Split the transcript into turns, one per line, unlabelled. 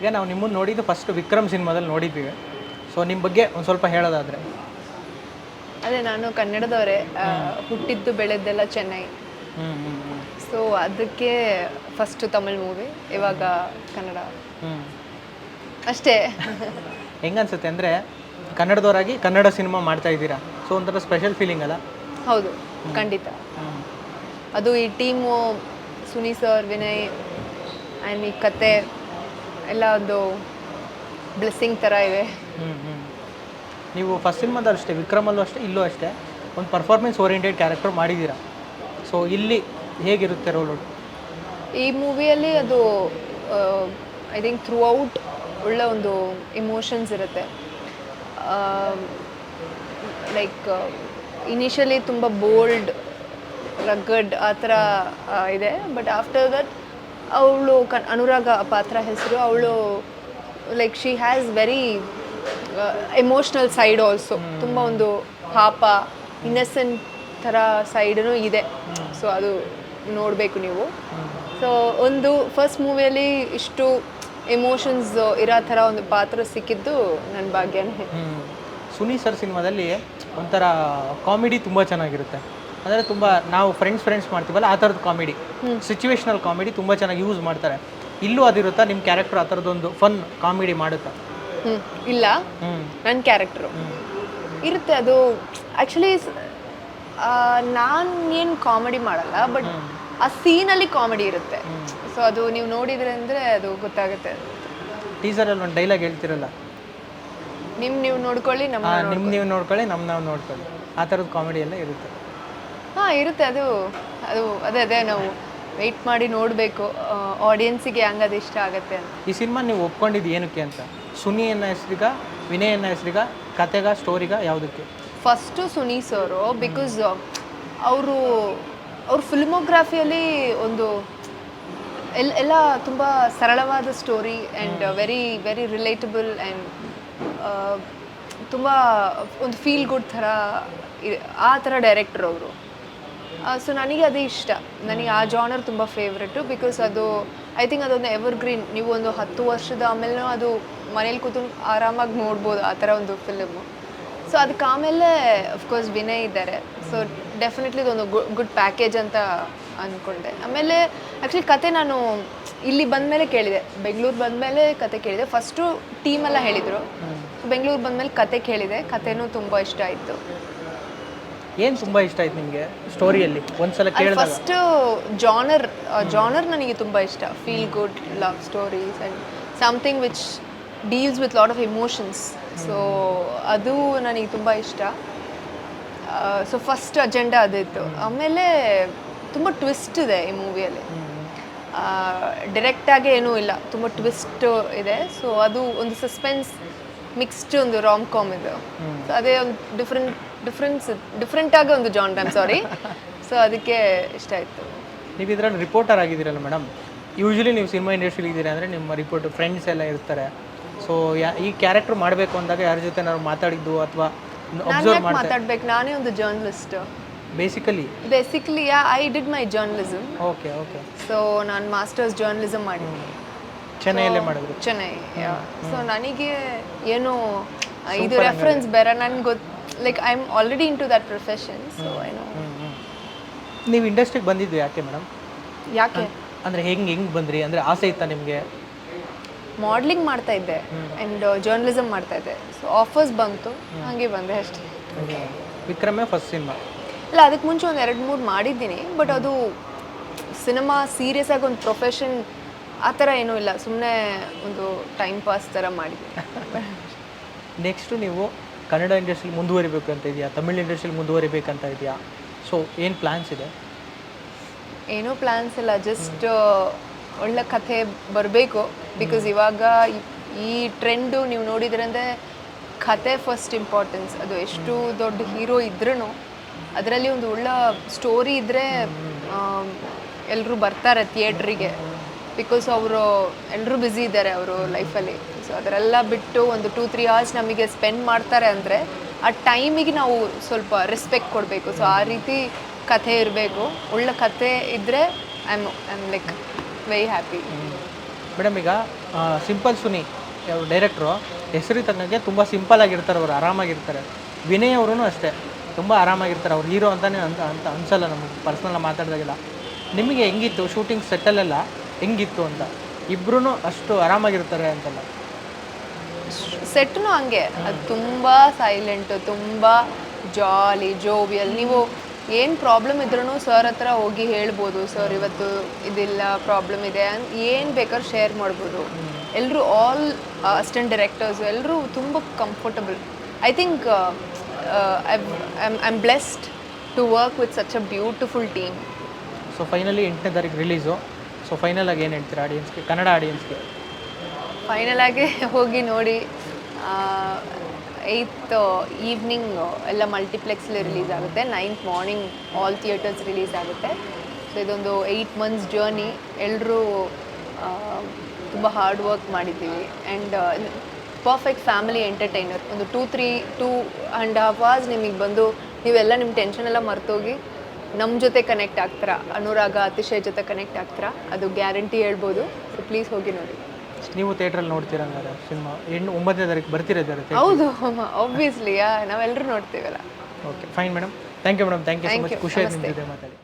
ಈಗ ನಾವು ನಿಮ್ಮನ್ನು ನೋಡಿದ್ದು ಫಸ್ಟ್ ವಿಕ್ರಮ್ ಸಿನಿಮಾದಲ್ಲಿ ನೋಡಿದ್ದೀವಿ. ಸೊ ನಿಮ್ಮ ಬಗ್ಗೆ ಒಂದು ಸ್ವಲ್ಪ ಹೇಳೋದಾದರೆ.
ಅದೇ ನಾನು ಕನ್ನಡದವರೇ ಹುಟ್ಟಿದ್ದು ಬೆಳೆದ್ದೆಲ್ಲ ಚೆನ್ನೈ. ಸೊ ಅದಕ್ಕೆ ಫಸ್ಟು ತಮಿಳ್ ಮೂವಿ ಇವಾಗ ಕನ್ನಡ. ಅಷ್ಟೇ.
ಹೆಂಗನ್ಸುತ್ತೆ ಅಂದರೆ ಕನ್ನಡದವರಾಗಿ ಕನ್ನಡ ಸಿನಿಮಾ ಮಾಡ್ತಾ ಇದ್ದೀರಾ? ಸೊ ಒಂಥರ ಸ್ಪೆಷಲ್ ಫೀಲಿಂಗ್ ಅಲ್ಲ?
ಹೌದು ಖಂಡಿತ. ಅದು ಈ team Suni sir Vinay and ಈ ಕತೆ ಎಲ್ಲ ಒಂದು ಬ್ಲೆಸ್ಸಿಂಗ್ ಥರ ಇವೆ
ಹ್ಞೂ ಹ್ಞೂ ನೀವು ಫಸ್ಟ್ ಸಿನಿಮಾದಲ್ಲೂ ಅಷ್ಟೇ ವಿಕ್ರಮಲ್ಲೂ ಅಷ್ಟೇ ಇಲ್ಲೂ ಅಷ್ಟೇ ಒಂದು ಪರ್ಫಾರ್ಮೆನ್ಸ್ ಓರಿಯೆಂಟೆಡ್ ಕ್ಯಾರೆಕ್ಟರ್ ಮಾಡಿದ್ದೀರಾ? ಸೊ ಇಲ್ಲಿ ಹೇಗಿರುತ್ತೆ ರೋಲ್
ಈ ಮೂವಿಯಲ್ಲಿ ಅದು ಐ ಥಿಂಕ್ ಥ್ರೂ ಔಟ್ ಒಳ್ಳೆ ಒಂದು ಇಮೋಷನ್ಸ್ ಇರುತ್ತೆ. ಲೈಕ್ ಇನಿಷಿಯಲಿ ತುಂಬ ಬೋಲ್ಡ್ ರಗ್ಗಡ್ ಆ ಥರ ಇದೆ. ಬಟ್ ಆಫ್ಟರ್ ದಟ್ ಅವಳು ಕನ್ ಅನುರಾಗ ಪಾತ್ರ ಹೆಸರು ಅವಳು like she has very emotional side also ತುಂಬ ಒಂದು ಪಾಪ ಇನ್ನಸೆಂಟ್ ಥರ ಸೈಡೂ ಇದೆ. ಸೊ ಅದು ನೋಡಬೇಕು ನೀವು. ಸೊ ಒಂದು ಫಸ್ಟ್ ಮೂವಿಯಲ್ಲಿ ಇಷ್ಟು ಎಮೋಷನ್ಸ್ ಇರೋ ಥರ ಒಂದು ಪಾತ್ರ ಸಿಕ್ಕಿದ್ದು ನನ್ನ ಭಾಗ್ಯನೇ.
ಸುನಿ ಸರ್ ಸಿನಿಮಾದಲ್ಲಿ ಒಂಥರ ಕಾಮಿಡಿ ತುಂಬ ಚೆನ್ನಾಗಿರುತ್ತೆ. ಅಂದರೆ ತುಂಬ ನಾವು ಫ್ರೆಂಡ್ಸ್ ಫ್ರೆಂಡ್ಸ್ ಮಾಡ್ತೀವಲ್ಲ ಆ ಥರದ್ದು ಕಾಮಿಡಿ ಸಿಚುವೇಶನಲ್ ಕಾಮಿಡಿ ತುಂಬ ಚೆನ್ನಾಗಿ ಯೂಸ್ ಮಾಡ್ತಾರೆ. ಇಲ್ಲೂ ಅದಿರುತ್ತಾ ನಿಮ್ಮ ಕ್ಯಾರೆಕ್ಟರ್ ಆ ಥರದ್ದೊಂದು ಫನ್ ಕಾಮಿಡಿ ಮಾಡುತ್ತಾ?
ಇಲ್ಲ. ನನ್ನ ಕ್ಯಾರೆಕ್ಟರು ಇರುತ್ತೆ ಅದು. ಆ್ಯಕ್ಚುಲಿ ನಾನು ಏನು ಕಾಮಿಡಿ ಮಾಡಲ್ಲ ಬಟ್ ಆ ಸೀನಲ್ಲಿ ಕಾಮಿಡಿ ಇರುತ್ತೆ. ಸೊ ಅದು ನೀವು ನೋಡಿದ್ರೆ ಅಂದರೆ ಅದು ಗೊತ್ತಾಗುತ್ತೆ.
ಟೀಸರಲ್ಲಿ ಒಂದು ಡೈಲಾಗ್ ಹೇಳ್ತಿರಲ್ಲ?
ನಿಮ್ಮ ನೀವು ನೋಡ್ಕೊಳ್ಳಿ ನಮ್ಮ
ನಿಮ್ಮ ನೀವು ನೋಡ್ಕೊಳ್ಳಿ. ನಮ್ಮ ನಾವು ನೋಡ್ಕೊಳ್ಳಿ. ಆ ಥರದ್ದು ಕಾಮಿಡಿ ಎಲ್ಲ ಇರುತ್ತೆ.
ಹಾಂ ಇರುತ್ತೆ. ಅದು ಅದು ಅದೇ ಅದೇ ನಾವು ವೆಯ್ಟ್ ಮಾಡಿ ನೋಡಬೇಕು. ಆಡಿಯನ್ಸಿಗೆ ಹಂಗೆ ಅದು ಇಷ್ಟ ಆಗುತ್ತೆ ಅಂತ.
ಈ ಸಿನಿಮಾ ನೀವು ಒಪ್ಕೊಂಡಿದ್ದು ಏನಕ್ಕೆ ಅಂತ? ಸುನಿ ಅನ್ನ ಹೆಸರಿಗ ವಿನಯ್ ಅನ್ನ ಹೆಸರಿಗ ಕತೆಗ ಸ್ಟೋರಿಗ ಯಾವುದಕ್ಕೆ?
ಫಸ್ಟು ಸುನಿ ಸರ್ ಬಿಕಾಸ್ ಅವರು ಅವ್ರ ಫಿಲ್ಮೋಗ್ರಾಫಿಯಲ್ಲಿ ಒಂದು ಎಲ್ ಎಲ್ಲ ತುಂಬ ಸರಳವಾದ story and very very relatable and ತುಂಬ ಒಂದು ಫೀಲ್ ಗುಡ್ ಥರ ಆ ಥರ ಡೈರೆಕ್ಟರ್ ಅವರು. ಸೊ ನನಗೆ ಅದೇ ಇಷ್ಟ. ನನಗೆ ಆ ಜಾನರ್ ತುಂಬ ಫೇವ್ರೆಟು ಬಿಕಾಸ್ ಅದು ಐ ಥಿಂಕ್ ಅದೊಂದು ಎವರ್ ಗ್ರೀನ್ ನೀವು ಒಂದು ಹತ್ತು ವರ್ಷದ ಆಮೇಲೆ ಅದು ಮನೇಲಿ ಕೂತು ಆರಾಮಾಗಿ ನೋಡ್ಬೋದು ಆ ಥರ ಒಂದು ಫಿಲಮು ಸೊ ಅದಕ್ಕೆ ಆಮೇಲೆ ಅಫ್ಕೋರ್ಸ್ ವಿನಯ್ ಇದ್ದಾರೆ. ಸೊ ಡೆಫಿನೆಟ್ಲಿ ಇದೊಂದು ಗುಡ್ ಪ್ಯಾಕೇಜ್ ಅಂತ ಅಂದ್ಕೊಂಡೆ ಆಮೇಲೆ ಆ್ಯಕ್ಚುಲಿ ಕತೆ ನಾನು ಇಲ್ಲಿ ಬಂದಮೇಲೆ ಕೇಳಿದೆ. ಬೆಂಗಳೂರು ಬಂದಮೇಲೆ ಕತೆ ಕೇಳಿದೆ. ಫಸ್ಟು ಟೀಮೆಲ್ಲ ಹೇಳಿದರು. ಬೆಂಗಳೂರು ಬಂದಮೇಲೆ ಕತೆ ಕೇಳಿದೆ. ಕತೆನೂ ತುಂಬ ಇಷ್ಟ ಆಯಿತು.
ಏನು ತುಂಬ ಇಷ್ಟ ಆಯ್ತು ನಿಮಗೆ ಸ್ಟೋರಿಯಲ್ಲಿ ಒಂದ್ಸಲ ಕೇಳಿದಾಗ.
ಫಸ್ಟ್ ಜಾನರ್ ಜಾನರ್ ನನಗೆ ತುಂಬ ಇಷ್ಟ. Feel good love stories and something which deals with lot of emotions so ಅದು ನನಗೆ ತುಂಬ ಇಷ್ಟ. ಸೊ ಫಸ್ಟ್ ಅಜೆಂಡಾ ಅದಿತ್ತು. ಆಮೇಲೆ ತುಂಬ ಟ್ವಿಸ್ಟ್ ಇದೆ ಈ ಮೂವಿಯಲ್ಲಿ ಡೈರೆಕ್ಟಾಗಿ ಏನೂ ಇಲ್ಲ. ತುಂಬ ಟ್ವಿಸ್ಟ್ ಇದೆ. ಸೊ ಅದು ಒಂದು ಸಸ್ಪೆನ್ಸ್ ಮಿಕ್ಸ್ಡ್ ಒಂದು ರಾಮ್ ಕಾಮ್ ಇದು ಸೊ ಅದೇ ಒಂದು ಡಿಫ್ರೆಂಟ್ ಡಿಫ್ರೆನ್ಸ್ ಡಿಫ್ರೆಂಟಾಗಿ ಒಂದು ಜಾನ್ ಟೈಮ್ ಸಾರಿ ಸೊ ಅದಕ್ಕೆ ಇಷ್ಟ ಆಯಿತು.
ನೀವು ಇದರಲ್ಲಿ ರಿಪೋರ್ಟರ್ ಆಗಿದ್ದೀರಲ್ಲ ಮೇಡಮ್ ಯೂಶ್ವಲಿ ನೀವು ಸಿನಿಮಾ ಇಂಡಸ್ಟ್ರಿಲಿ ಇದ್ದೀರಾ ಅಂದರೆ ನಿಮ್ಮ ರಿಪೋರ್ಟ್ ಫ್ರೆಂಡ್ಸ್ ಎಲ್ಲ ಇರ್ತಾರೆ. ಸೊ ಯಾ ಈ ಕ್ಯಾರೆಕ್ಟರ್ ಮಾಡಬೇಕು ಅಂದಾಗ ಯಾರ ಜೊತೆ ನಾವು ಮಾತಾಡಿದ್ದು ಅಥವಾ ಅಬ್ಸರ್ವ್
ಮಾತಾಡ್ಬೇಕು? ನಾನೇ ಒಂದು journalist
basically
basically I did my journalism
okay okay
so ನಾನು ಮಾಸ್ಟರ್ಸ್ ಜರ್ನಲಿಸಮ್ ಮಾಡಿದ್ದೀನಿ.
ಚೆನ್ನೈಯಲ್ಲೇ ಮಾಡಿದ್ರು.
ಚೆನ್ನೈ ಸೊ ನನಗೆ ಏನು ಇದು ರೆಫರೆನ್ಸ್ ಬೇರೆ ನನ್ಗೆ ಗೊತ್ತು like I am already into that profession so I know
ನೀವು ಇಂಡಸ್ಟ್ರಿಗೆ ಬಂದಿದ್ದು ಯಾಕೆ ಮೇಡಮ್
ಯಾಕೆ?
ಅಂದರೆ ಹೆಂಗೆ ಹೆಂಗೆ ಬಂದ್ರಿ? ಅಂದರೆ ಆಸೆ ಇತ್ತಾ ನಿಮಗೆ?
ಮಾಡ್ಲಿಂಗ್ ಮಾಡ್ತಾ ಇದ್ದೆ ಆ್ಯಂಡ್ ಜರ್ನಲಿಸಮ್ ಮಾಡ್ತಾ ಇದ್ದೆ. ಸೊ ಆಫರ್ಸ್ ಬಂತು ಹಾಗೆ ಬಂದೆ ಅಷ್ಟೇ.
ವಿಕ್ರಮೇ ಫಸ್ಟ್ ಸಿನಿಮಾ
ಇಲ್ಲ ಅದಕ್ಕೆ ಮುಂಚೆ ಒಂದು ಎರಡು ಮೂರು ಮಾಡಿದ್ದೀನಿ ಬಟ್ ಅದು ಸಿನಿಮಾ ಸೀರಿಯಸ್ ಆಗಿ ಒಂದು ಪ್ರೊಫೆಷನ್ ಆ ಥರ ಏನೂ ಇಲ್ಲ. ಸುಮ್ಮನೆ ಒಂದು ಟೈಮ್ ಪಾಸ್ ಥರ ಮಾಡಿದ್ದೀನಿ.
ನೆಕ್ಸ್ಟು ನೀವು ಕನ್ನಡ ಇಂಡಸ್ಟ್ರಿಲಿ ಮುಂದುವರಿಬೇಕು ಅಂತ ಇದೆಯಾ? ತಮಿಳ್ ಇಂಡಸ್ಟ್ರಿಲಿ ಮುಂದುವರಿಬೇಕಂತ ಇದೆಯಾ? ಸೊ ಏನು ಪ್ಲ್ಯಾನ್ಸ್ ಇದೆ?
ಏನೂ ಪ್ಲ್ಯಾನ್ಸ್ ಇಲ್ಲ ಜಸ್ಟ್ ಒಳ್ಳೆ ಕಥೆ ಬರಬೇಕು. ಬಿಕಾಸ್ ಇವಾಗ ಈ- ಈ ಟ್ರೆಂಡು ನೀವು ನೋಡಿದ್ರೆ ಅಂದರೆ ಕತೆ ಫಸ್ಟ್ ಇಂಪಾರ್ಟೆನ್ಸ್ ಅದು ಎಷ್ಟು ದೊಡ್ಡ ಹೀರೋ ಇದ್ರೂ ಅದರಲ್ಲಿ ಒಂದು ಒಳ್ಳೆ ಸ್ಟೋರಿ ಇದ್ದರೆ ಎಲ್ಲರೂ ಬರ್ತಾರೆ ಥಿಯೇಟ್ರಿಗೆ ಬಿಕಾಸ್ ಅವರು ಎಲ್ಲರೂ ಬ್ಯುಸಿ ಇದ್ದಾರೆ ಅವರು ಲೈಫಲ್ಲಿ ಸೊ ಅದರೆಲ್ಲ ಬಿಟ್ಟು ಒಂದು ಟೂ ತ್ರೀ ಅವರ್ಸ್ ನಮಗೆ ಸ್ಪೆಂಡ್ ಮಾಡ್ತಾರೆ ಅಂದರೆ ಆ ಟೈಮಿಗೆ ನಾವು ಸ್ವಲ್ಪ ರೆಸ್ಪೆಕ್ಟ್ ಕೊಡಬೇಕು. ಸೊ ಆ ರೀತಿ ಕಥೆ ಇರಬೇಕು. ಒಳ್ಳೆ ಕಥೆ ಇದ್ದರೆ I am I am like very happy
madam ಈಗ ಸಿಂಪಲ್ ಸುನಿ ಡೈರೆಕ್ಟ್ರು ಹೆಸರು ತಕ್ಕಂಗೆ ತುಂಬ ಸಿಂಪಲ್ ಆಗಿರ್ತಾರೆ ಅವರು, ಆರಾಮಾಗಿರ್ತಾರೆ. ವಿನಯ್ ಅವರು ಅಷ್ಟೇ, ತುಂಬ ಆರಾಮಾಗಿರ್ತಾರೆ. ಅವ್ರು ಹೀರೋ ಅಂತಲೇ ಅಂತ ಅಂತ ಅನ್ಸಲ್ಲ ನಮಗೆ ಪರ್ಸ್ನಲ್ ಮಾತಾಡಿದಾಗೆಲ್ಲ. ನಿಮಗೆ ಹೆಂಗಿತ್ತು ಶೂಟಿಂಗ್ ಸೆಟ್ಟಲ್ಲೆಲ್ಲ ಹೆಂಗಿತ್ತು ಅಂತ? ಇಬ್ಬರೂ ಅಷ್ಟು ಆರಾಮಾಗಿರ್ತಾರೆ ಅಂತಲ್ಲ.
ಸೆಟ್ನು ಹಂಗೆ. ಅದು ತುಂಬ ಸೈಲೆಂಟು ತುಂಬ ಜಾಲಿ ಜೋವಿಯಲ್ ನೀವು ಏನು ಪ್ರಾಬ್ಲಮ್ ಇದ್ರೂ ಸರ್ ಹತ್ರ ಹೋಗಿ ಹೇಳ್ಬೋದು ಸರ್ ಇವತ್ತು ಇದಿಲ್ಲ ಪ್ರಾಬ್ಲಮ್ ಇದೆ. ಏನು ಬೇಕಾದ್ರೂ ಶೇರ್ ಮಾಡ್ಬೋದು. ಎಲ್ಲರೂ ಆಲ್ ಅಸಿಸ್ಟೆಂಟ್ ಡೈರೆಕ್ಟರ್ಸ್ ಎಲ್ಲರೂ ತುಂಬ comfortable I think I am blessed to work with such a beautiful team
so finally ಎಂಟನೇ ತಾರೀಕು ರಿಲೀಸು ಸೊ ಫೈನಲ್ ಆಗಿ ಏನು ಹೇಳ್ತೀರಾ ಆಡಿಯನ್ಸ್ಗೆ ಕನ್ನಡ ಆಡಿಯನ್ಸ್ಗೆ
ಫೈನಲ್ ಆಗಿ ಹೋಗಿ ನೋಡಿ ಏಯ್ತ್ ಈವ್ನಿಂಗ್ ಎಲ್ಲ ಮಲ್ಟಿಪ್ಲೆಕ್ಸಲ್ಲಿ ರಿಲೀಸ್ ಆಗುತ್ತೆ. Ninth morning all theatres release ಆಗುತ್ತೆ. ಸೊ ಇದೊಂದು ಏಯ್ಟ್ ಮಂತ್ಸ್ ಜರ್ನಿ ಎಲ್ಲರೂ ತುಂಬ ಹಾರ್ಡ್ ವರ್ಕ್ ಮಾಡಿದ್ದೀವಿ. ಆ್ಯಂಡ್ ಪರ್ಫೆಕ್ಟ್ ಫ್ಯಾಮಿಲಿ ಎಂಟರ್ಟೈನರ್ ಒಂದು two three two and half hours ನಿಮಗೆ ಬಂದು ನೀವೆಲ್ಲ ನಿಮ್ಮ ಟೆನ್ಷನ್ ಎಲ್ಲ ಮರ್ತೋಗಿ ನಮ್ಮ ಜೊತೆ ಕನೆಕ್ಟ್ ಆಗ್ತೀರಾ? ಅನುರಾಗ, ಅತಿಶಯ ಜೊತೆ ಕನೆಕ್ಟ್ ಆಗ್ತೀರಾ? ಅದು ಗ್ಯಾರಂಟಿ ಹೇಳ್ಬೋದು. ಸೊ ಪ್ಲೀಸ್ ಹೋಗಿ ನೋಡಿ.
ನೀವು ಥಿಯೇಟ್ರಲ್ಲಿ ನೋಡ್ತೀರಾ ಹಂಗಾರೆ ಸಿನಿಮಾ? ಎಂಟು ಒಂಬತ್ತನೇ ತಾರೀಕು ಬರ್ತಿರೋದು
ಹೌದು ಆಬ್ವಿಯಸ್ಲಿ ನಾವೆಲ್ಲರೂ ನೋಡ್ತೀವಲ್ಲ.
Okay fine madam thank you madam thank you so much. ಖುಷಿ ಆಯ್ತು ಮಾತಾಡಿ.